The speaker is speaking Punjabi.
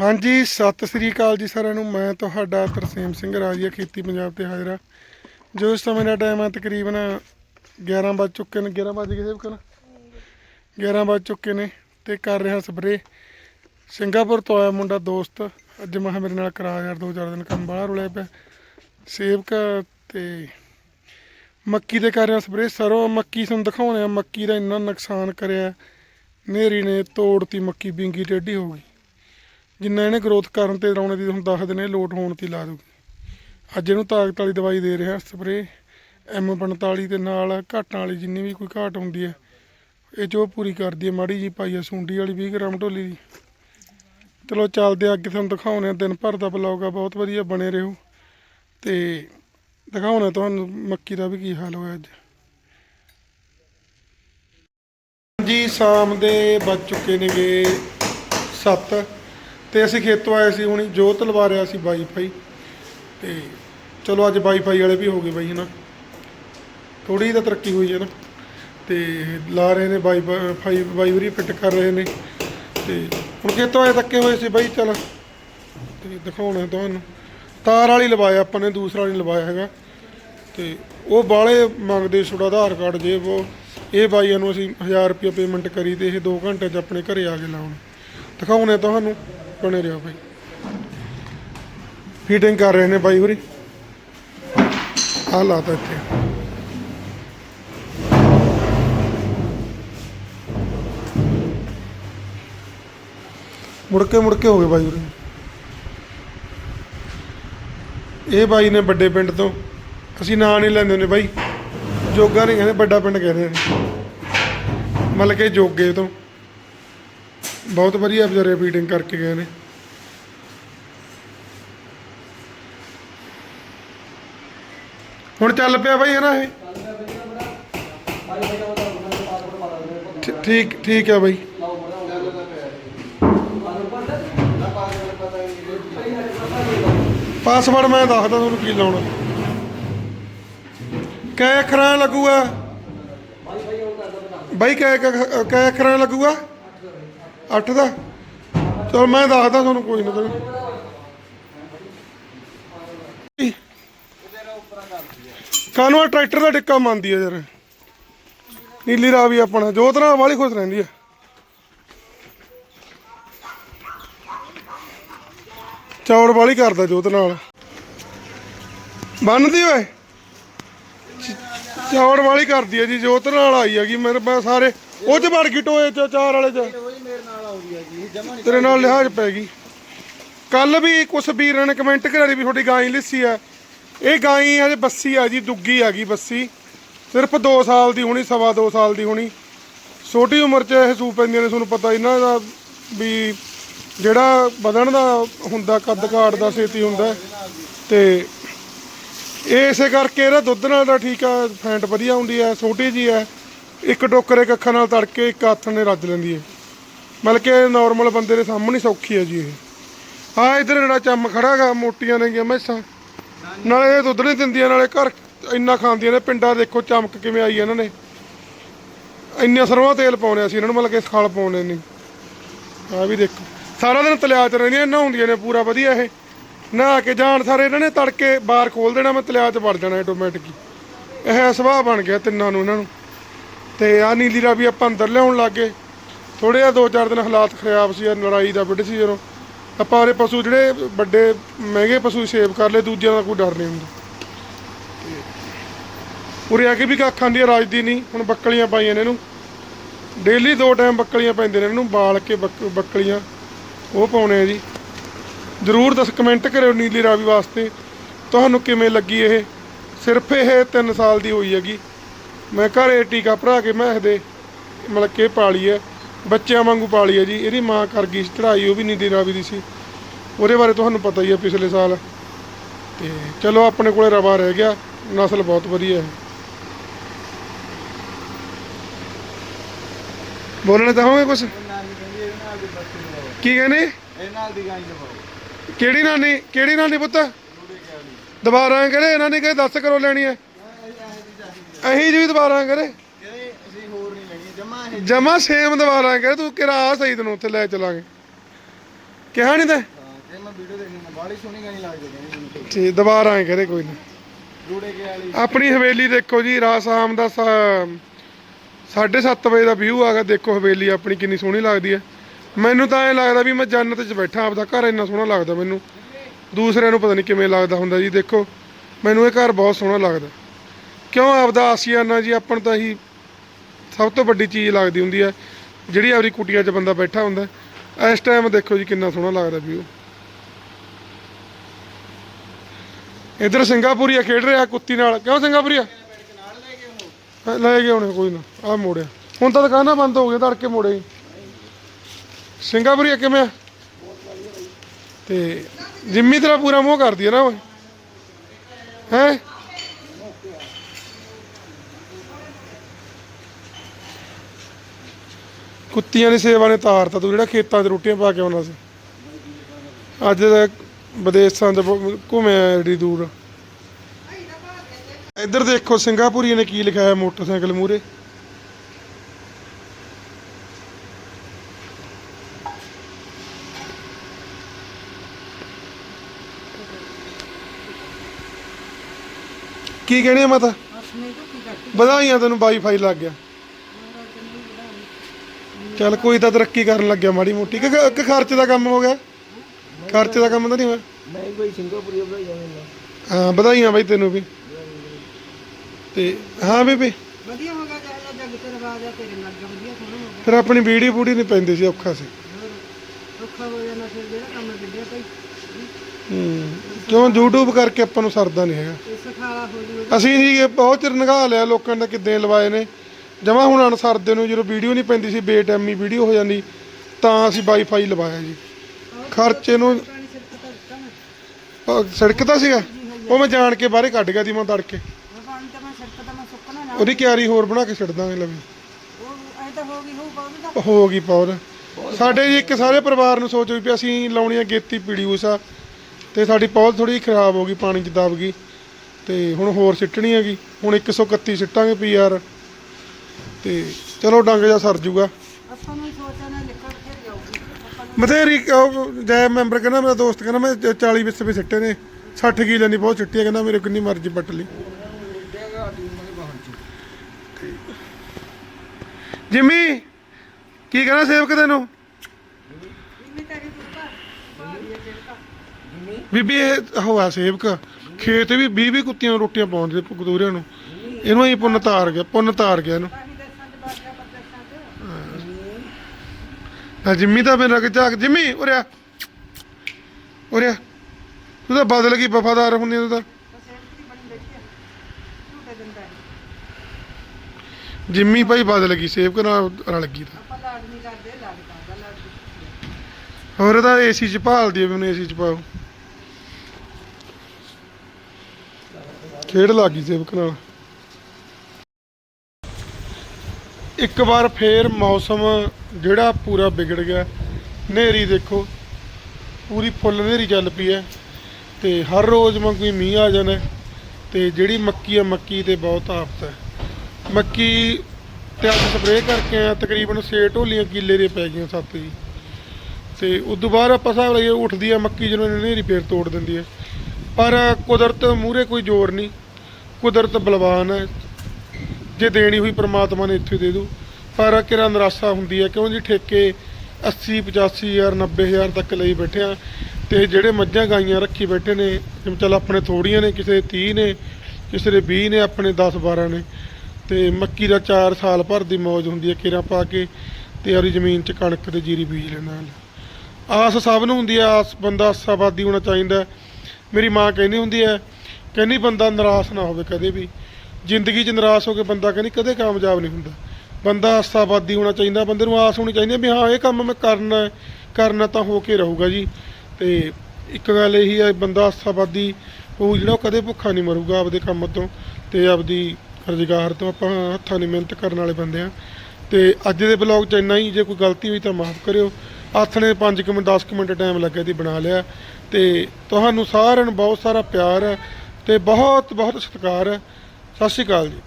ਹਾਂਜੀ, ਸਤਿ ਸ੍ਰੀ ਅਕਾਲ ਜੀ ਸਾਰਿਆਂ ਨੂੰ। ਮੈਂ ਤੁਹਾਡਾ ਤਰਸੇਮ ਸਿੰਘ ਰਾਜੀਆ ਖੇਤੀ ਪੰਜਾਬ ਤੇ ਹਾਜ਼ਰ ਜੋ ਇਸ ਸਮੇਂ ਦਾ ਟਾਈਮ ਹੈ, ਤਕਰੀਬਨ 11 ਵੱਜ ਚੁੱਕੇ ਨੇ। 11 ਵੱਜ ਗਏ ਸੇਵਕਨ 11 ਵੱਜ ਚੁੱਕੇ ਨੇ ਤੇ ਕਰ ਰਿਹਾ ਸਪਰੇ। ਸਿੰਗਾਪੁਰ ਤੋਂ ਆਇਆ ਮੁੰਡਾ ਦੋਸਤ। ਅੱਜ ਮੈਂ ਕਿਹਾ ਮੇਰੇ ਨਾਲ ਕਰਾ ਯਾਰ, ਦੋ ਚਾਰ ਦਿਨ ਕੰਮ ਬਾਹਲਾ ਰੁਲਿਆ ਪਿਆ। ਸੇਵਕ ਤੇ ਮੱਕੀ ਦੇ ਕਰ ਰਿਹਾ ਸਪਰੇ। ਸਰੋਂ, ਮੱਕੀ ਤੁਹਾਨੂੰ ਦਿਖਾਉਂਦੇ ਆ ਮੱਕੀ ਦਾ ਇੰਨਾ ਨੁਕਸਾਨ ਕਰਿਆ। ਨੇਰੀ ਨੇ ਤੋੜਤੀ ਮੱਕੀ, ਬਿੰਗੀ, ਟੇਢੀ ਹੋ ਗਈ। ਜਿੰਨਾ ਇਹਨੇ ਗਰੋਥ ਕਰਨ ਤੇ ਲਾਉਣੇ ਦੀ ਤੁਹਾਨੂੰ ਦੱਸ ਇਹ ਲੋਟ ਹੋਣ ਤੇ ਲਾ ਦੂਗੀ ਅੱਜ ਇਹਨੂੰ ਤਾਕਤ ਵਾਲੀ ਦਵਾਈ ਦੇ ਰਿਹਾ ਸਪਰੇ ਐਮ 45 ਦੇ ਨਾਲ ਘਾਟਾਂ ਵਾਲੀ ਜਿੰਨੀ ਵੀ ਕੋਈ ਘਾਟ ਹੁੰਦੀ ਹੈ, ਇਹ ਜੋ ਪੂਰੀ ਕਰਦੀ ਹੈ, ਮਾੜੀ ਜੀ ਪਾਈ ਆ ਸੁੰਡੀ ਵਾਲੀ 20 ਗ੍ਰਾਮ ਢੋਲੀ ਦੀ। ਚਲੋ ਚੱਲਦੇ ਆ, ਅੱਗੇ ਤੁਹਾਨੂੰ ਦਿਖਾਉਣੇ ਆ, ਦਿਨ ਭਰ ਦਾ ਬਲੌਗ ਆ, ਬਹੁਤ ਵਧੀਆ ਬਣੇ ਰਹੋ। ਤੇ ਦਿਖਾਉਣਾ ਤੁਹਾਨੂੰ ਮੱਕੀ ਦਾ ਵੀ ਕੀ ਹਾਲ ਹੋਇਆ ਅੱਜ। ਜੀ ਸ਼ਾਮ ਦੇ ਵੱਜ ਚੁੱਕੇ ਨੇਗੇ 7 ਤੇ ਅਸੀਂ ਖੇਤੋਂ ਆਏ ਸੀ, ਹੁਣੀ ਜੋਤ ਲਵਾ ਰਿਆ ਸੀ ਵਾਈਫਾਈ ਤੇ ਚਲੋ ਅੱਜ ਵਾਈਫਾਈ ਵਾਲੇ ਵੀ ਹੋ ਗਏ ਬਾਈ, ਹਨਾ। ਥੋੜੀ ਤਾਂ ਤਰੱਕੀ ਹੋਈ ਹੈ ਨਾ। ਤੇ ਲਾ ਰਹੇ ਨੇ ਵਾਈਫਾਈ ਵਾਈਵਰੀ ਫਿੱਟ ਕਰ ਰਹੇ ਨੇ। ਤੇ ਹੁਣ ਖੇਤੋਂ ਆਏ ਥੱਕੇ ਹੋਏ ਸੀ ਬਾਈ, ਚਲ। ਤੇ ਦਿਖਾਉਣਾ ਤੁਹਾਨੂੰ। ਤਾਰ ਵਾਲੀ ਲਵਾਇਆ ਆਪਾਂ ਨੇ, ਦੂਸਰਾ ਨਹੀਂ ਲਵਾਇਆ ਹੈਗਾ। ਤੇ ਉਹ ਬਾਲੇ ਮੰਗਦੇ ਛੋੜਾ ਆਧਾਰ ਕਾਰਡ ਜੇ, ਉਹ ਇਹ ਬਾਈਆਂ ਨੂੰ ਅਸੀਂ 1000 ਰੁਪਏ ਪੇਮੈਂਟ ਕਰੀ ਤੇ ਇਹ 2 ਘੰਟੇ 'ਚ ਆਪਣੇ ਘਰੇ ਆ ਕੇ ਲਾਉਣ। ਦਿਖਾਉਣੇ ਤੁਹਾਨੂੰ। ਬਣੇ ਰਹੋ ਬਾਈ। ਫੀਟਿੰਗ ਕਰ ਰਹੇ ਨੇ ਬਾਈ ਹੋਰੀ। ਆ ਲਾਤਾ ਇੱਥੇ। ਮੁੜ ਕੇ ਮੁੜ ਹੋ ਗਏ ਬਾਈ ਉਰੇ ਇਹ ਬਾਈ ਨੇ ਵੱਡੇ ਪਿੰਡ ਤੋਂ, ਅਸੀਂ ਨਾਂ ਨਹੀਂ ਲੈਂਦੇ ਨੇ ਬਾਈ। ਜੋਗਾ ਨਹੀਂ ਕਹਿੰਦੇ, ਵੱਡਾ ਪਿੰਡ ਕਹਿੰਦੇ ਨੇ ਮਤਲਬ ਕਿ ਜੋਗੇ ਤੋਂ। ਬਹੁਤ ਵਧੀਆ ਵਿਚਾਰੇ ਫੀਡਿੰਗ ਕਰਕੇ ਗਏ ਨੇ। ਹੁਣ ਚੱਲ ਪਿਆ ਬਾਈ ਹੈ ਨਾ ਇਹ ਠੀਕ ਠੀਕ ਹੈ ਬਾਈ। ਪਾਸਵਰਡ ਮੈਂ ਦੱਸਦਾ ਤੁਹਾਨੂੰ ਕੀ ਲਾਉਣਾ। ਕੈ ਅੱਖਰਾਂ ਲੱਗੂਗਾ। ਬਾਈ ਕੈ ਕੈ ਅੱਖਰਾਂ ਲੱਗੂਗਾ। 8 ਦਾ? ਚਲ ਮੈਂ ਦੱਸਦਾ ਤੁਹਾਨੂੰ, ਕੋਈ ਨਾ ਤੁਹਾਨੂੰ ਕਾਨੂੰ ਆ ਟਰੈਕਟਰ ਦਾ ਟਿੱਕਾ ਮੰਨਦੀ ਆ ਯਾਰ? ਨੀਲੀ ਰਾਵੀ ਆਪਣਾ, ਜੋਤ ਨਾਲ ਵਾਲੀ ਖੁਸ਼ ਰਹਿੰਦੀ ਆ। ਚੌੜ ਵਾਲੀ ਕਰਦਾ ਜੋਤ ਨਾਲ। ਬੰਨਦੀ ਓਏ। ਚ- ਚੌੜ ਵਾਲੀ ਕਰਦੀ ਆ ਜੀ, ਜੋਤ ਨਾਲ ਆਈ ਹੈਗੀ ਮੇਰੇ ਮੈਂ ਸਾਰੇ, ਉਹ ਚ ਵੜ ਗਈ ਟੋਏ ਚ, ਚਾਰ ਵਾਲੇ ਚ। ਤੇਰੇ ਨਾਲ ਲਿਹਾਜ਼ ਪੈ ਗਈ। ਕੱਲ ਵੀ ਕੁਛ ਵੀਰਾਂ ਨੇ ਕਮੈਂਟ ਕਰਿਆ ਸੀ ਵੀ ਤੁਹਾਡੀ ਗਾਂ ਹੀ ਲਿੱਸੀ ਆ। ਇਹ ਗਾਂ ਹੀ ਹਜੇ ਬੱਸੀ ਆ ਜੀ ਦੁੱਗੀ ਆ ਗਈ ਬੱਸੀ। ਸਿਰਫ 2 ਸਾਲ ਦੀ ਹੋਣੀ ਸਵਾ 2 ਸਾਲ ਦੀ ਹੋਣੀ। ਛੋਟੀ ਉਮਰ 'ਚ ਇਹ ਸੂ ਪੈਂਦੀਆਂ ਨੇ ਤੁਹਾਨੂੰ ਪਤਾ ਇਹਨਾਂ ਦਾ ਵੀ ਜਿਹੜਾ ਵਧਣ ਦਾ ਹੁੰਦਾ ਕੱਦ ਕਾੜ ਦਾ ਛੇਤੀ ਹੁੰਦਾ। ਤੇ ਇਹ ਇਸੇ ਕਰਕੇ ਇਹਦਾ ਦੁੱਧ ਨਾਲ ਦਾ ਠੀਕ ਆ ਫੈਂਟ ਵਧੀਆ ਹੁੰਦੀ ਆ ਛੋਟੀ ਜੀ ਆ। ਇੱਕ ਟੋਕਰੇ ਕੱਖਾਂ ਨਾਲ ਤੜਕੇ ਇੱਕ ਹੱਥ ਨੇ ਰੱਜ ਲੈਂਦੀ ਹੈ ਮਤਲਬ ਕਿ ਨਾਰਮਲ ਬੰਦੇ ਦੇ ਸਾਹਮਣੇ ਸੌਖੀ ਹੈ ਜੀ ਇਹ। ਆ ਇਧਰ ਜਿਹੜਾ ਚੰਮ ਖੜਾਗਾ ਮੋਟੀਆਂ ਨੇ ਨੇਗੀਆਂ ਮੈਸਾਂ। ਨਾਲੇ ਇਹ ਦੁੱਧ ਨਹੀਂ ਦਿੰਦੀਆਂ, ਨਾਲੇ ਘਰ ਇੰਨਾ ਖਾਂਦੀਆਂ ਨੇ, ਪਿੰਡਾਂ ਦੇਖੋ ਚਮਕ ਕਿਵੇਂ ਆਈ ਇਹਨਾਂ ਨੇ। ਇੰਨੇ ਸਰੋਂ ਤੇਲ ਪਾਉਣੇ ਸੀ ਇਹਨਾਂ ਨੂੰ ਮਤਲਬ ਕਿ ਖਲ ਪਾਉਣੇ ਨਹੀਂ। ਆ ਵੀ ਦੇਖੋ, ਸਾਰਾ ਦਿਨ ਤਲਿਆ ਚ ਰਹਿੰਦੀਆਂ ਨਹਾਉਂਦੀਆਂ ਨੇ ਪੂਰਾ ਵਧੀਆ ਇਹ। ਨਹਾ ਕੇ ਜਾਣ ਸਾਰੇ ਇਹਨਾਂ ਨੇ ਤੜਕੇ ਬਾਹਰ ਖੋਲ ਦੇਣਾ, ਮੈਂ ਤਲਿਆ ਚ ਵੜ ਜਾਣਾ ਆਟੋਮੈਟਿਕ ਇਹ ਸੁਭਾਅ ਬਣ ਗਿਆ ਤਿੰਨਾਂ ਨੂੰ ਇਹਨਾਂ ਨੂੰ। ਤੇ ਆ ਨੀਲੀ ਰਾਵੀ ਆਪਾਂ ਅੰਦਰ ਲਿਆਉਣ ਲੱਗੇ ਥੋੜੇ ਜਿਹਾ ਦੋ ਚਾਰ ਦਿਨ ਹਾਲਾਤ ਖਰਾਬ ਸੀ ਯਾਰ ਲੜਾਈ ਦਾ ਵੱਢ ਸੀ ਜਦੋਂ। ਆਪਾਂ ਉਹਦੇ ਪਸ਼ੂ ਜਿਹੜੇ ਵੱਡੇ, ਮਹਿੰਗੇ ਪਸ਼ੂ ਸੇਵ ਕਰ ਲਏ, ਦੂਜਿਆਂ ਦਾ ਕੋਈ ਡਰ ਨਹੀਂ ਹੁੰਦਾ। ਉਰੇ ਆ ਕੇ ਵੀ ਕੱਖ ਖਾਂਦੀ ਰਾਜਦੀ ਨਹੀਂ, ਹੁਣ ਬੱਕਲੀਆਂ ਪਾਈਆਂ ਨੇ ਇਹਨੂੰ। ਡੇਲੀ ਦੋ ਟਾਈਮ ਬੱਕਲੀਆਂ ਪੈਂਦੇ ਨੇ ਇਹਨੂੰ, ਬਾਲ ਕੇ ਬੱਕ- ਬੱਕਲੀਆਂ, ਉਹ ਪਾਉਣੇ ਆ ਜੀ। ਜਰੂਰ ਦੱਸ, ਕਮੈਂਟ ਕਰਿਓ ਨੀਲੀ ਰਾਵੀ ਵਾਸਤੇ, ਤੁਹਾਨੂੰ ਕਿਵੇਂ ਲੱਗੀ ਇਹ? ਸਿਰਫ ਇਹ 3 ਸਾਲ ਦੀ ਹੋਈ ਹੈਗੀ। ਮੈਂ ਘਰੇ ਟੀਕਾ ਭਰਾ ਕੇ ਮੈਂ ਦੇ ਮਤਲਬ ਕਿ ਪਾਲੀ ਹੈ। ਬੱਚਿਆਂ ਵਾਂਗੂ ਪਾਲੀ ਹੈ ਜੀ ਇਹਦੀ ਮਾਂ ਕਰ ਗਈ ਚੜਾਈ ਉਹ ਵੀ ਨੀਲੀ ਰਾਵੀ ਦੀ ਸੀ। ਉਹਦੇ ਬਾਰੇ ਤੁਹਾਨੂੰ ਪਤਾ ਹੀ ਹੈ ਪਿਛਲੇ ਸਾਲ। ਤੇ ਚਲੋ ਆਪਣੇ ਕੋਲੇ ਰਵਾ ਰਹਿ ਗਿਆ ਨਸਲ ਬਹੁਤ ਵਧੀਆ ਹੈ। ਬੋਲਣਾ ਚਾਹੋਗੇ ਕੁਝ ਕੀ ਕਹਿੰਦੇ? ਇਹ ਨਾਲ ਦੀ ਗਾਂ ਲਵਾਓ। ਕਿਹੜੀ ਨਾਨੀ ਕਿਹੜੀ ਨਾਨੀ ਪੁੱਤ? ਦੁਬਾਰਾ ਕਰੇ ਇਹਨਾਂ ਨੇ ਕਹੇ ਦੱਸ ਕਰੋ ਲੈਣੀ ਹੈ। ਅਹੀਂ ਜੀ ਵੀ ਦੁਬਾਰਾ ਕਰੇ। ਕਹਿੰਦੇ ਅਸੀਂ ਹੋਰ ਨਹੀਂ ਲੈਣੀ ਜਮਾ ਇਹ ਜਮਾ ਸੇਮ ਦੁਬਾਰਾ ਕਰੇ ਤੂੰ ਕਿਹੜਾ ਆ ਸਹੀ ਤੈਨੂੰ ਉੱਥੇ ਲੈ ਚਲਾਂਗੇ। ਕਿਹਾ ਨਹੀਂ ਤੇ? ਹਾਂ ਇਹ ਮੈਂ ਵੀਡੀਓ ਦੇਖਣੀ ਮੈਂ ਬਾੜੀ ਸੋਹਣੀ ਗਾਣੀ ਲੱਗਦੀ ਕਹਿੰਦੀ ਮੈਨੂੰ। ਤੇ ਤੇ ਦੁਬਾਰਾ ਆਏ ਕਹਦੇ ਕੋਈ ਨਾ। ਰੂੜੇ ਕੇ ਵਾਲੀ। ਆਪਣੀ ਹਵੇਲੀ ਦੇਖੋ ਜੀ ਰਾਤ ਸ਼ਾਮ ਦਾ 7:30 ਵਜੇ ਦਾ ਵਿਊ ਆ ਗਿਆ ਦੇਖੋ ਹਵੇਲੀ ਆਪਣੀ ਕਿੰਨੀ ਸੋਹਣੀ ਲੱਗਦੀ ਹੈ। ਮੈਨੂੰ ਤਾਂ ਐ ਲੱਗਦਾ ਵੀ ਮੈਂ ਜੰਨਤ 'ਚ ਬੈਠਾ ਆਪਦਾ ਘਰ ਇੰਨਾ ਸੋਹਣਾ ਲੱਗਦਾ ਮੈਨੂੰ। ਦੂਸਰਿਆਂ ਨੂੰ ਪਤਾ ਨਹੀਂ ਕਿਵੇਂ ਲੱਗਦਾ ਹੁੰਦਾ ਜੀ ਦੇਖੋ। ਮੈਨੂੰ ਇਹ ਘਰ ਬਹੁਤ ਸੋਹਣਾ ਲੱਗਦਾ। ਕਿਉਂ ਆਪਦਾ ਆਸੀਆਨਾ ਜੀ ਆਪਾਂ ਨੂੰ ਤਾਂ ਇਹੀ ਸਭ ਤੋਂ ਵੱਡੀ ਚੀਜ਼ ਲੱਗਦੀ ਹੁੰਦੀ ਹੈ, ਜਿਹੜੀ ਆਪਦੀ ਕੁਟੀਆਂ 'ਚ ਬੰਦਾ ਬੈਠਾ ਹੁੰਦਾ ਇਸ ਟਾਈਮ ਦੇਖੋ ਜੀ ਕਿੰਨਾ ਸੋਹਣਾ ਲੱਗਦਾ ਵਿਊ ਇਧਰ ਸਿੰਗਾਪੁਰੀਆ ਖੇਡ ਰਿਹਾ ਕੁੱਤੀ ਨਾਲ। ਕਿਉਂ ਸਿੰਗਾਪੁਰੀਆ? ਲੈ ਕੇ ਉਹ ਕੋਈ ਨਾ ਆ। ਮੋੜਿਆ ਹੁਣ ਤਾਂ ਦੁਕਾਨਾਂ ਬੰਦ ਹੋ ਗਈਆਂ, ਤੜਕੇ ਮੋੜੇ ਹੀ। ਸਿੰਗਾਪੁਰੀਆ ਕਿਵੇਂ ਆ? ਤੇ ਜਿੰਮੀ ਤੇਰਾ ਪੂਰਾ ਮੋਹ ਕਰਦੀ ਹੈ ਨਾ ਓਏ। ਹੈ? ਕੁੱਤੀਆਂ ਦੀ ਸੇਵਾ ਨੇ ਤਾਰਤਾ ਤੂੰ ਜਿਹੜਾ ਖੇਤਾਂ 'ਚ ਰੋਟੀਆਂ ਪਾ ਕੇ ਆਉਣਾ ਸੀ। ਅੱਜ ਤਾਂ ਵਿਦੇਸ਼ਾਂ 'ਚ ਘੁੰਮਿਆ ਏਡੀ ਦੂਰ। ਇੱਧਰ ਦੇਖੋ ਸਿੰਗਾਪੁਰੀ ਨੇ ਕੀ ਲਿਖਿਆ ਹੈ ਮੋਟਰਸਾਈਕਲ ਮੂਰੇ ਕੀ ਕਹਿਣੀ ਆ ਮਾਤਾ? ਵਧਾਈਆਂ ਤੈਨੂੰ ਵਾਈਫਾਈ ਲੱਗ ਗਿਆ। ਚੱਲ ਕੋਈ ਤਾਂ ਤਰੱਕੀ ਕਰਨ ਲੱਗਿਆ ਮਾੜੀ ਮੋਟੀ। ਕਿ ਕਿ ਖਰਚ ਦਾ ਕੰਮ ਹੋ ਗਿਆ। ਖਰਚ ਦਾ ਕੰਮ ਤਾਂ ਨਹੀਂ ਹੋਇਆ। ਨਹੀਂ ਕੋਈ ਸਿੰਗਾਪੁਰੀ ਬਣਾਈ ਜਾਂਦੇ ਹਾਂ। ਵਧਾਈਆਂ ਬਾਈ ਤੈਨੂੰ ਵੀ। ਤੇ ਹਾਂ ਬੇਬੇ। ਵਧੀਆ ਹੋ ਗਿਆ ਜਿਹੜਾ ਜੱਗ ਤੇ ਰਵਾਜ ਆ ਤੇਰੇ ਨਾਲ ਵਧੀਆ ਸੋਹਣਾ ਹੋ ਫਿਰ ਆਪਣੀ ਵੀਡੀਓ ਬੂੜੀ ਨਹੀਂ ਪੈਂਦੀ ਸੀ ਔਖਾ ਸੀ। ਗਿਆ ਔਖਾ ਹੋ ਜਾਣਾ ਫਿਰ ਜਿਹੜਾ ਕੰਮ ਵਿੱਢਿਆ ਭਾਈ। ਹੂੰ ਕਿਉਂ YouTube ਕਰਕੇ ਆਪਾਂ ਨੂੰ ਸਰਦਾ ਨਹੀਂ ਹੈਗਾ। ਹੋ ਅਸੀਂ ਜੀ ਬਹੁਤ ਚਿਰ ਨਗਾ ਲਿਆ ਲੋਕਾਂ ਨੇ ਕਿੱਦਾਂ ਲਵਾਏ ਨੇ। ਜਮਾ ਹੁਣ ਅਨਸਰਦੇ ਨੂੰ ਜਦੋਂ ਵੀਡੀਓ ਨਹੀਂ ਪੈਂਦੀ ਸੀ, ਬੇਟੈਮੀ ਵੀਡੀਓ ਹੋ ਜਾਂਦੀ, ਤਾਂ ਅਸੀਂ ਵਾਈਫਾਈ ਲਵਾਇਆ ਜੀ। ਖਰਚੇ ਨੂੰ ਪਾਣੀ ਸਿਰ ਸੜਕ ਤਾਂ ਸੀਗਾ, ਉਹ ਮੈਂ ਜਾਣ ਕੇ ਬਾਹਰੇ ਕੱਢ ਗਿਆ ਦੀ ਮੈਂ ਤੜਕੇ। ਉਹਦੀ ਕਿਆਰੀ ਹੋਰ ਬਣਾ ਕੇ ਛੱਡ ਦਾਂਗੇ ਲਵੇ। ਹੋ ਗਈ ਹੋਊ ਪੌਦ ਸਾਡੇ ਜੀ ਇੱਕ ਸਾਰੇ ਪਰਿਵਾਰ ਨੂੰ ਸੋਚ ਵੀ ਅਸੀਂ ਲਾਉਣੀ ਆ ਗੇਤੀ ਪੀੜੀ ਉਸਾ ਤੇ ਸਾਡੀ ਪੌਦ ਥੋੜੀ ਖਰਾਬ ਹੋ ਗਈ, ਪਾਣੀ ਚ ਦਬ ਗਈ, ਤੇ ਹੁਣ ਹੋਰ ਸਿੱਟਣੀ ਹੈਗੀ, ਹੁਣ 131 ਸਿੱਟਾਂਗੇ ਪੀਆਰ ਤੇ ਚਲੋ ਡੰਗ ਜਾ ਸਰ ਜੂਗਾ। ਆਪਾਂ ਨੂੰ ਜਾਊਗੀ। ਨੂੰ ਉਹ ਜੈ ਮੈਂਬਰ ਕਹਿੰਦਾ ਮੇਰਾ ਦੋਸਤ ਕਹਿੰਦਾ ਮੈਂ 40 ਵਿਸ ਵੀ ਸਿੱਟੇ ਨੇ 60 ਕੀ ਲੈਣੀ ਬਹੁਤ ਆ ਕਹਿੰਦਾ ਮੇਰੇ ਕਿੰਨੀ ਮਰਜ਼ੀ ਪੱਟ ਲਈ। ਜਿੰਮੀ ਕੀ ਕਹਿੰਦਾ ਸੇਵਕ ਤੈਨੂੰ? ਬੀਬੀ ਇਹ ਹੋਆ ਸੇਵਕ ਖੇਤ ਵੀ 20 20 ਕੁੱਤੀਆਂ ਰੋਟੀਆਂ ਪਾਉਂਦੇ ਕਦੂਰਿਆਂ ਨੂੰ। ਇਹਨੂੰ ਹੀ ਪੁੰਨ ਤਾਰ ਗਿਆ ਪੁੰਨ ਤਾਰ ਗਿਆ ਇਹਨੂੰ ਪਾਣੀ ਦੇਸਾਂ ਚ ਬਾਗਿਆ ਪਰਦੇਸਾਂ ਚ ਆ ਜਿੰਮੀ ਤਾਂ ਮੇਰੇ ਲੱਗ ਝਾਕ ਜਿੰਮੀ ਉਰਿਆ ਉਰਿਆ ਤੂੰ ਤਾਂ ਬਦਲ ਗਈ, ਵਫਾਦਾਰ ਹੁੰਦੀ ਤੂੰ ਤਾਂ। ਜਿੰਮੀ ਭਾਈ ਬਦਲ ਗਈ ਸੇਵਕ ਨਾਲ ਰਲ ਗਈ ਤਾਂ। ਆਪਾਂ ਲਾਡ ਨਹੀਂ ਕਰਦੇ ਲਾਡ ਕਰਦਾ ਲਾਡ ਹੋਰ ਇਹਦਾ ਏਸੀ ਚ ਭਾਲਦੀ ਆ ਵੀ ਏਸੀ ਚ ਪਾਓ। ਖੇਡ ਲੱਗ ਗਈ ਸੇਵਕ ਨਾਲ ਇੱਕ ਵਾਰ ਫੇਰ ਮੌਸਮ ਜਿਹੜਾ ਪੂਰਾ ਵਿਗੜ ਗਿਆ। ਹਨੇਰੀ ਦੇਖੋ, ਪੂਰੀ ਫੁੱਲ ਹਨੇਰੀ ਚੱਲ ਪਈ ਹੈ ਤੇ ਹਰ ਰੋਜ਼ ਵਾਂਗੂ ਹੀ ਮੀਂਹ ਆ ਜਾਣਾ ਹੈ ਤੇ ਜਿਹੜੀ ਮੱਕੀ ਆ, ਮੱਕੀ ਤੇ ਬਹੁਤ ਆਫਤ ਹੈ। ਮੱਕੀ ਤੇ ਅੱਜ ਸਪਰੇਅ ਕਰਕੇ ਆ ਤਕਰੀਬਨ 6 ਢੋਲੀਆਂ ਕਿੱਲੇ ਦੇ ਪੈ ਗਈਆਂ ਸੱਤ ਜੀ। ਤੇ ਉਸ ਤੋਂ ਬਾਅਦ ਆਪਾਂ ਹਿਸਾਬ ਲਾਈਏ ਉੱਠਦੀ ਆ, ਮੱਕੀ ਜਦੋਂ ਹਨੇਰੀ ਫੇਰ ਤੋੜ ਦਿੰਦੀ ਹੈ। ਪਰ ਕੁਦਰਤ ਮੂਹਰੇ ਕੋਈ ਜ਼ੋਰ ਨਹੀਂ, ਕੁਦਰਤ ਬਲਵਾਨ ਹੈ। ਜੇ ਦੇਣੀ ਹੋਈ ਪ੍ਰਮਾਤਮਾ ਨੇ ਇੱਥੇ ਦੇ ਦੂ ਪਰ ਕਿਰਾ ਨਿਰਾਸ਼ਾ ਹੁੰਦੀ ਹੈ? ਕਿਉਂ ਜੀ ਠੇਕੇ 80 85 ਹਜ਼ਾਰ 90 ਹਜ਼ਾਰ ਤੱਕ ਲਈ ਬੈਠੇ ਆ ਤੇ ਜਿਹੜੇ ਮੱਝਾਂ ਗਾਈਆਂ ਰੱਖੀ ਬੈਠੇ ਨੇ, ਜਿਵੇਂ ਚੱਲ ਆਪਣੇ ਥੋੜੀਆਂ ਨੇ, ਕਿਸੇ ਦੇ 30 ਨੇ, ਕਿਸੇ ਦੇ 20 ਨੇ, ਆਪਣੇ 10 12 ਨੇ, ਤੇ ਮੱਕੀ ਦਾ 4 ਸਾਲ ਭਰ ਦੀ ਮੌਜ ਹੁੰਦੀ ਹੈ ਕਿਰਾ ਪਾ ਕੇ ਤੇ ਆਪਣੀ ਜ਼ਮੀਨ 'ਚ ਕਣਕ ਤੇ ਜੀਰੀ ਬੀਜ ਲੈਣ ਨਾਲ ਆਸ ਸਭ ਨੂੰ ਹੁੰਦੀ ਹੈ, ਆਸ ਬੰਦਾ ਆਸਾਵਾਦੀ ਹੋਣਾ ਚਾਹੀਦਾ। ਮੇਰੀ ਮਾਂ ਕਹਿੰਦੀ ਹੁੰਦੀ ਹੈ, ਕਹਿੰਦੀ ਬੰਦਾ ਨਿਰਾਸ਼ ਨਾ ਹੋਵੇ ਕਦੇ ਵੀ। ਜ਼ਿੰਦਗੀ 'ਚ ਨਿਰਾਸ਼ ਹੋ ਕੇ ਬੰਦਾ ਕਹਿੰਦੀ ਕਦੇ ਕਾਮਯਾਬ ਨਹੀਂ ਹੁੰਦਾ। ਬੰਦਾ ਆਸਾਵਾਦੀ ਹੋਣਾ ਚਾਹੀਦਾ, ਬੰਦੇ ਨੂੰ ਆਸ ਹੋਣੀ ਚਾਹੀਦੀ ਵੀ ਹਾਂ, ਇਹ ਕੰਮ ਮੈਂ ਕਰਨਾ ਹੈ, ਕਰਨਾ ਤਾਂ ਹੋ ਕੇ ਰਹੂਗਾ ਜੀ। ਤੇ ਇੱਕ ਗੱਲ ਇਹੀ ਹੈ, ਬੰਦਾ ਆਸਾਵਾਦੀ ਉਹ ਜਿਹੜਾ ਉਹ ਕਦੇ ਭੁੱਖਾ ਨਹੀਂ ਮਰੂਗਾ ਆਪਦੇ ਕੰਮ ਤੋਂ ਤੇ ਆਪਦੀ ਰੁਜ਼ਗਾਰ ਤੋਂ ਆਪਾਂ ਹੱਥਾਂ ਦੀ ਮਿਹਨਤ ਕਰਨ ਵਾਲੇ ਬੰਦੇ ਆ ਤੇ ਅੱਜ ਦੇ ਬਲੌਗ 'ਚ ਇੰਨਾ ਹੀ, ਜੇ ਕੋਈ ਗਲਤੀ ਹੋਈ ਤਾਂ ਮਾਫ ਕਰਿਓ। ਹੱਥ ਨੇ 5 ਕੁ ਮਿੰਟ 10 ਕੁ ਮਿੰਟ ਟਾਈਮ ਲੱਗਿਆ ਦੀ ਬਣਾ ਲਿਆ। ਤੇ ਤੁਹਾਨੂੰ ਸਾਰਿਆਂ ਨੂੰ ਬਹੁਤ ਸਾਰਾ ਪਿਆਰ ਹੈ ਤੇ ਬਹੁਤ ਬਹੁਤ ਸਤਿਕਾਰ ਹੈ। ਸਤਿ ਸ਼੍ਰੀ ਅਕਾਲ ਜੀ।